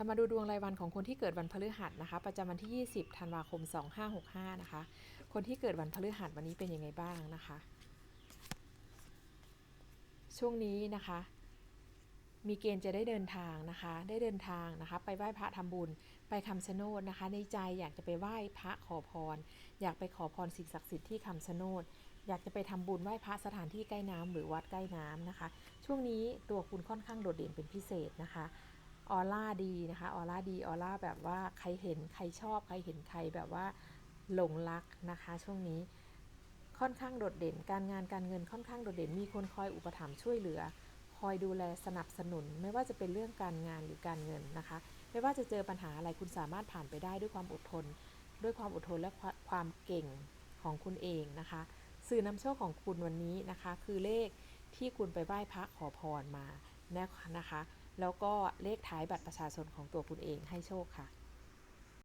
เรามาดูดวงรายวันของคนที่เกิดวันพฤหัสนะคะ ประจำวันที่ 20 ธันวาคม 2565 นะคะ คนที่เกิดวันพฤหัสวันนี้เป็นยังไงบ้างนะคะ ช่วงนี้นะคะ มีเกณฑ์จะได้เดินทางนะคะ ได้เดินทางนะคะ ไปไหว้พระทำบุญ ไปคำชะโนดนะคะ ในใจอยากจะไปไหว้พระขอพร อยากไปขอพรสิ่งศักดิ์สิทธิ์ที่คำชะโนดอยากจะไปทำบุญไหว้พระสถานที่ใกล้น้ำหรือวัดใกล้น้ำนะคะ ช่วงนี้ตัวคุณค่อนข้างโดดเด่นเป็นพิเศษนะคะ ออร่าดีนะคะออร่าดีออร่าแบบว่าใครเห็นใครชอบ ใครเห็นใครแบบว่าหลงรักนะคะ ช่วงนี้ค่อนข้างโดดเด่น การงานการเงินค่อนข้างโดดเด่น มีคนคอยอุปถัมภ์ช่วยเหลือ คอยดูแลสนับสนุน ไม่ว่าจะเป็นเรื่องการงานหรือการเงินนะคะ ไม่ว่าจะเจอปัญหาอะไรคุณสามารถผ่านไปได้ด้วยความอดทน ด้วยความอดทนและความความเก่งของคุณเองนะคะ สื่อนำโชคของคุณวันนี้นะคะ คือเลข ที่คุณไปไหว้พระขอพรมานะคะ แล้วก็เลขท้ายบัตรประชาชนของตัวคุณเองให้โชคค่ะ